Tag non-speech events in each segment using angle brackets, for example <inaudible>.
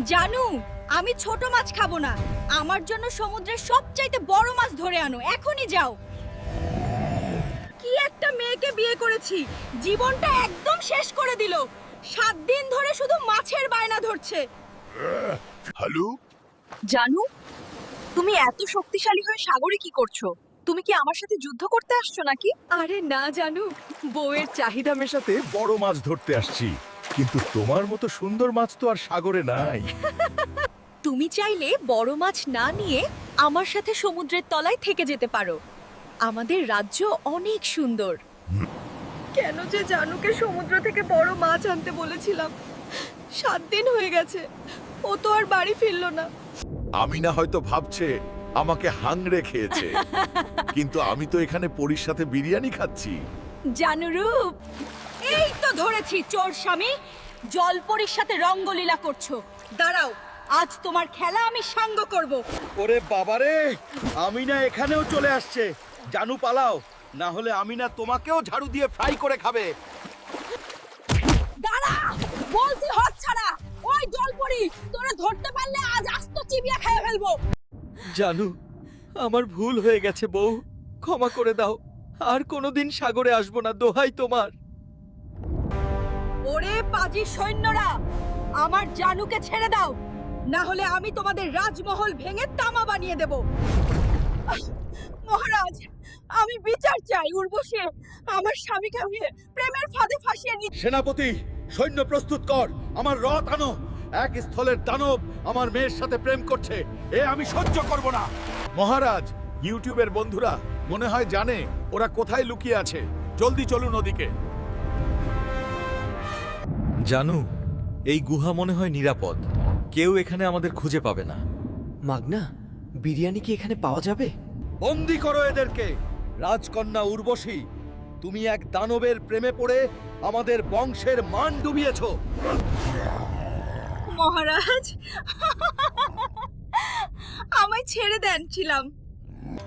জানু আমি ছোট মাছ খাব না। আমার জন্য সমুদ্রের সবচাইতে বড় মাছ ধরে আনো। এখনই যাও। কি একটা মেয়েকে বিয়ে করেছি। জীবনটা একদম শেষ করে দিল। সাত দিন ধরে শুধু মাছের বায়না ধরছে। হ্যালো? জানু তুমি এত শক্তিশালী হয়ে সাগরে কি করছ? তুমি কি আমার সাথে যুদ্ধ করতে আসছো নাকি? আরে না জানু। বউয়ের চাহিদা মেশাতে বড় মাছ ধরতে আসছি। কিন্তু তোমার মতো সুন্দর মাছ তো আর সাগরে নাই। <laughs> তুমি চাইলে বড় মাছ না নিয়ে আমার সাথে সমুদ্রের তলায় থেকে যেতে পারো। আমাদের রাজ্য অনেক সুন্দর। কেন যে জানুকে সমুদ্র থেকে বড় মাছ আনতে বলেছিলাম। সাত দিন হয়ে গেছে ও তো আর বাড়ি ফিরলো না। আমি না হয়তো ভাবছে আমাকে হাংড়ে খেয়েছে <laughs> কিন্তু আমি তো এখানে পরির সাথে বিরিয়ানি খাচ্ছি। জানুরূপ এই তো ধরেছি চোর স্বামী। জলপরির সাথে রঙ্গলীলা করছ। দাঁড়াও আজ তোমার খেলা আমি সাঙ্গ করব। ওরে বাবারে আমি না এখানেও চলে আসছে। জানু পালাও না হলে আমি না তোমাকেও ঝাড়ু দিয়ে ফ্রাই করে খাবে। দাঁড়া বলছি হট ছাড়া। ওই জলপরি তোরা ধরতে পারলে আজ আস্ত চিবিয়া খেয়ে ফেলব। জানু আমার ভুল হয়ে গেছে বউ। ক্ষমা করে দাও আর কোনোদিন সাগরে আসব না দোহাই তোমার। ওরে পাজি সৈন্যরা, আমার জানুকে ছেড়ে দাও, না হলে আমি তোমাদের রাজমহল ভেঙে তামা বানিয়ে দেব। মহারাজ, আমি বিচার চাই, উর্বশী। আমার স্বামীকে আমি প্রেমের ফাঁদে ফাঁসিয়ে নি সেনাপতি, সৈন্য প্রস্তুত কর, আমার রথ আনো। এক স্থলের দানব আমার মেয়ের সাথে প্রেম করছে, এ আমি সহ্য করব না। মহারাজ, ইউটিউবের বন্ধুরা মনে হয় জানে ওরা কোথায় লুকিয়ে আছে। জলদি চলুন ওদিকে। জানু এই গুহা মনে হয় নিরাপদ। কেউ এখানে আমাদের খুঁজে পাবে না। মাগনা বিরিয়ানি কি এখানে পাওয়া যাবে? বন্দি করো এদেরকে। রাজকন্যা উর্বশী তুমি এক দানবের প্রেমে পড়ে আমাদের বংশের মান ডুবিয়েছ। মহারাজ আমায় ছেড়ে দেন ছিলাম।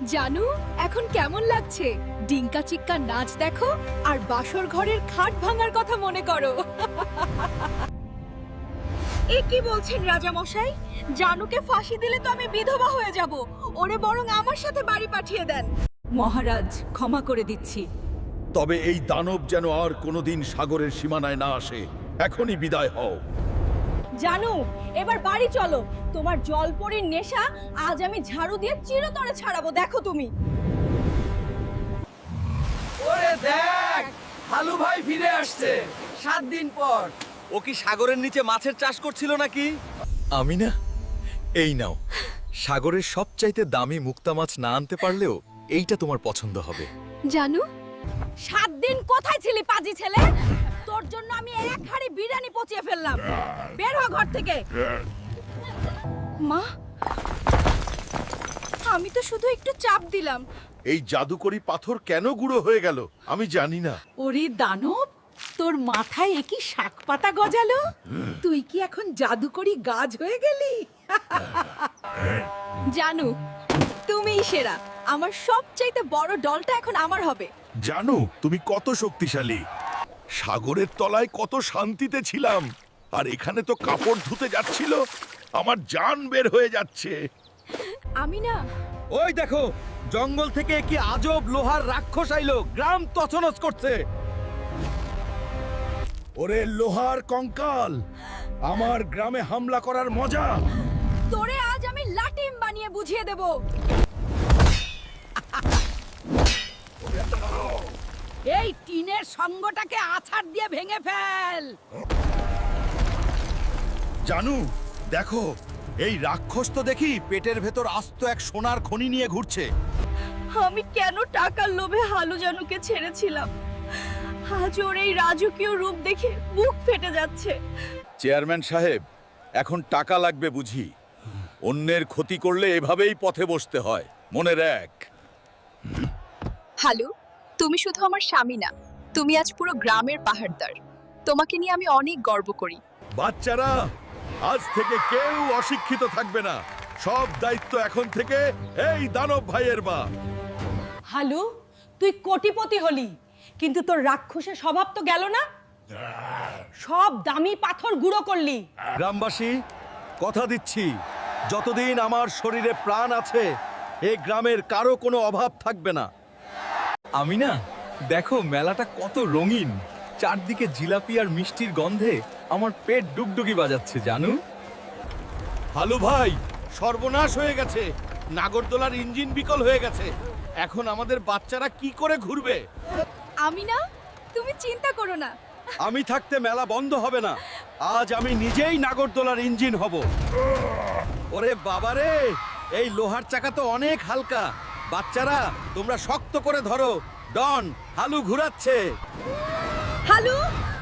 জানু এখন কেমন লাগছে? ডিঙ্কা চিক্কা নাচ দেখো আর বাসর ঘরের খাট ভাঙার কথা মনে করো। এ কি বলছেন রাজা মশাই জানুকে ফাঁসি দিলে তো আমি বিধবা হয়ে যাব। ওরে বরং আমার সাথে বাড়ি পাঠিয়ে দেন। মহারাজ ক্ষমা করে দিচ্ছি। তবে এই দানব যেন আর কোনোদিন সাগরের সীমানায় না আসে এখনই বিদায় হও। জানু এবার বাড়ি চলো। তোমার জলপরীর নেশা আজ আমি ঝাড়ু দিয়ে চিরতরে ছাড়াবো দেখো তুমি। দেখ হালু ভাই ফিরে আসছে সাত দিন পর। ও কি সাগরের নিচে মাছের চাষ করছিল নাকি? আমি না এই নাও। সাগরের সবচাইতে দামি মুক্তা মাছ না আনতে পারলেও এইটা তোমার পছন্দ হবে। জানু সাত দিন কোথায় ছিলি পাজি ছেলে? তোর জন্য আমি এক হাড়ি বিরিয়ানি পচিয়ে ফেললাম। বের হ ঘর থেকে। মা আমি তো শুধু একটু চাপ দিলাম। এই জাদুকরি পাথর কেন গুঁড়ো হয়ে গেল? আমি জানি না। ওরে দানব তোর মাথায় একই শাক পাতা গজালো? তুই কি এখন জাদুকরি গাছ হয়ে গেলি? জানু তুমিই সেরা। আমার সবচাইতে বড় ডলটা এখন আমার হবে। জানো তুমি কত শক্তিশালী। সাগরের তলায় কত শান্তিতে ছিলাম। আর এখানে তো কাপড় ধুতে যাচ্ছিল আমার জান বের হয়ে যাচ্ছে। আমি না ওই দেখো জঙ্গল থেকে কি আজব লোহার রাক্ষস আইলো গ্রাম তছনছ করছে। ওরে লোহার কঙ্কাল আমার গ্রামে হামলা করার মজা। তোরে আজ আমি লাটিম বানিয়ে বুঝিয়ে দেব। এই টিনের সঙ্গটাকে আছাড় দিয়ে ভেঙে ফেল। জানু দেখো এই রাক্ষস তো দেখি পেটের ভেতর আস্ত এক সোনার খনি নিয়ে ঘুরছে। আমি কেন টাকার লোভে হালু জানুকে ছেড়েছিলাম? আজ ওর এই রাজকীয় রূপ দেখে বুক ফেটে যাচ্ছে। চেয়ারম্যান সাহেব এখন টাকা লাগবে বুঝি। অন্যের ক্ষতি করলে এভাবেই পথে বসতে হয়। মনে রাখ। হালু তুমি শুধু আমার স্বামী না তুমি আজ পুরো গ্রামের পাহাড়দার। তোমাকে নিয়ে আমি অনেক গর্ব করি। বাচ্চারা আজ থেকে কেউ অশিক্ষিত থাকবে না। সব দায়িত্ব এখন থেকে এই দানব ভাইয়ের বা হালু তুই কোটিপতি হলি কিন্তু তোর রাক্ষসের স্বভাব তো গেল না? সব দামি পাথর গুঁড়ো করলি। গ্রামবাসী কথা দিচ্ছি যতদিন আমার শরীরে প্রাণ আছে এ গ্রামের কারও কোনো অভাব থাকবে না। আমি না দেখো মেলাটা কত রঙিন। চারদিকে জিলাপি আর মিষ্টির গন্ধে আমার পেট ডুগডুগি বাজাচ্ছে জানু? হালু ভাই সর্বনাশ হয়ে গেছে। নাগরদোলার ইঞ্জিন বিকল হয়ে গেছে। এখন আমাদের বাচ্চারা কি করে ঘুরবে? আমি না? তুমি চিন্তা করো না। আমি থাকতে মেলা বন্ধ হবে না। আজ আমি নিজেই নাগরদোলার ইঞ্জিন হব। ওরে বাবারে এই লোহার চাকা তো অনেক হালকা। বাচ্চারা তোমরা শক্ত করে ধরো। ডন হালু ঘুরাচ্ছে। হালু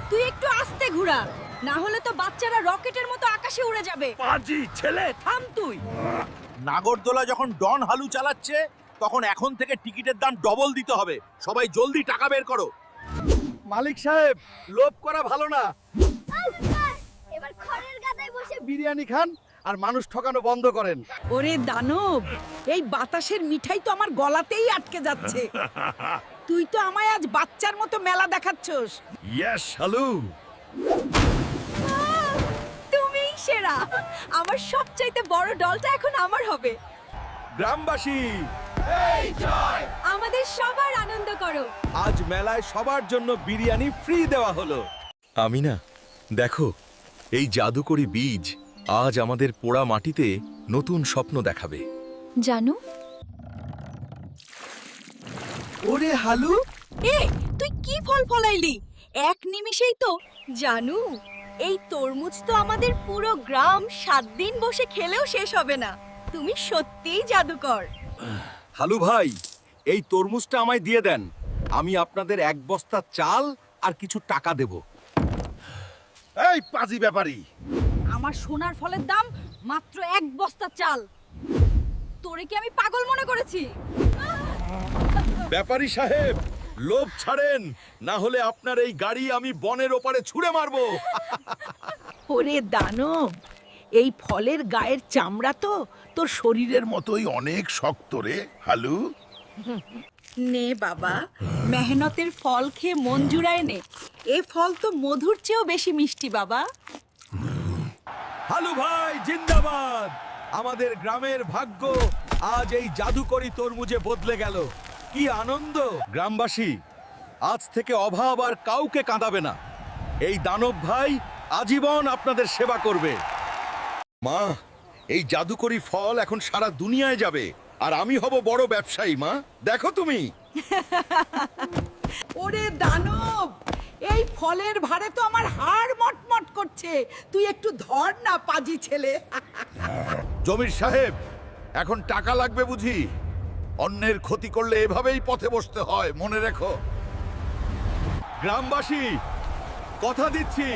তুই একটু আস্তে ঘুরা। না হলে তো বাচ্চারা রকেটের মতো আকাশে উড়ে যাবে। পাজি ছেলে থাম তুই। নাগরদোলা যখন ডন হালু চালাচ্ছে তখন এখন থেকে টিকিটের দাম ডবল দিতে হবে। সবাই জলদি টাকা বের করো। মালিক সাহেব লোভ করা ভালো না। এবার খড়ের গাদায় বসে বিরিয়ানি খান আর মানুষ ঠকানো বন্ধ করেন। ওরে দানব এই বাতাসের মিঠাই তো আমার গলাতেই আটকে যাচ্ছে। <laughs> তুই তো আমায় আজ বাচ্চার মতো মেলা দেখাচ্ছস। ইয়েস হালু তুমিই সেরা। আমার সবচাইতে বড় ডলটা এখন আমার হবে। গ্রামবাসী এই জয়! আমাদের সবার আনন্দ করো। আজ মেলায় সবার জন্য বিরিয়ানি ফ্রি দেওয়া হলো। আমি না দেখো এই জাদুকরি বীজ আজ আমাদের পোড়া মাটিতে নতুন স্বপ্ন দেখাবে। জানু ওরে হালু। এ তুই কি ফল ফলাইলি? এক নিমিষেই তো। জানু এই তরমুজ তো আমাদের পুরো গ্রাম সাত দিন বসে খেলেও শেষ হবে না। তুমি সত্যিই জাদুকর। হালু ভাই এই তরমুজটা আমায় দিয়ে দেন। আমি আপনাদের এক বস্তা চাল আর কিছু টাকা দেব। এই পাজি ব্যাপারী। আমার সোনার ফলের দাম মাত্র এক বস্তা চাল। তোরে কি আমি পাগল মনে করেছি? ব্যাপারী সাহেব লোভ ছাড়েন। না হলে আপনার এই গাড়ি আমি বনের ওপারে ছুঁড়ে মারবো। ওরে দানব এই ফলের গায়ের চামড়া তো তোর শরীরের মতোই অনেক শক্ত রে হালু। নে বাবা মেহনতের ফল খেয়ে মন জুড়ায় নে। এ ফল তো মধুর চেয়েও বেশি মিষ্টি বাবা। হালু ভাই জিন্দাবাদ। আমাদের গ্রামের ভাগ্য আজ এই জাদুকরি তরমুজে বদলে গেল। কি আনন্দ! গ্রামবাসী আজ থেকে অভাব আর কাউকে কাঁদাবে না। এই দানব ভাই আজীবন আপনাদের সেবা করবে। মা এই জাদুকরি ফল এখন সারা দুনিয়ায় যাবে আর আমি হব বড় ব্যবসায়ী মা। দেখো তুমি। <laughs> ওরে দানব এই ফলের ভারে তো আমার হাড় মটমট করছে। তুই একটু ধর না পাজি ছেলে। <laughs> জমির সাহেব এখন টাকা লাগবে বুঝি? অন্যের ক্ষতি করলে এভাবেই পথে বসতে হয় মনে রেখো। গ্রামবাসী কথা দিচ্ছি।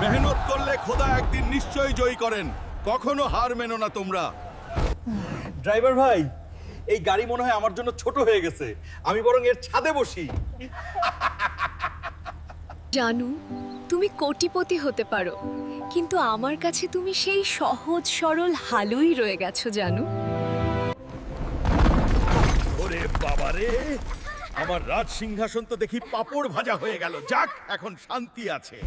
মেহনত করলে খোদা একদিন নিশ্চয়ই জয়ী করেন। কখনো হার মেনো না তোমরা। ড্রাইভার ভাই এই গাড়ি মনে হয় আমার জন্য ছোট হয়ে গেছে। আমি বরং এর ছাদে বসি। জানু তুমি কোটিপতি হতে পারো কিন্তু আমার কাছে তুমি সেই সহজ সরল হালুই রয়ে গেছো জানু। বাবারে আমার রাজ সিংহাসন তো দেখি পাপড় ভাজা হয়ে গেল। যাক এখন শান্তি আছে।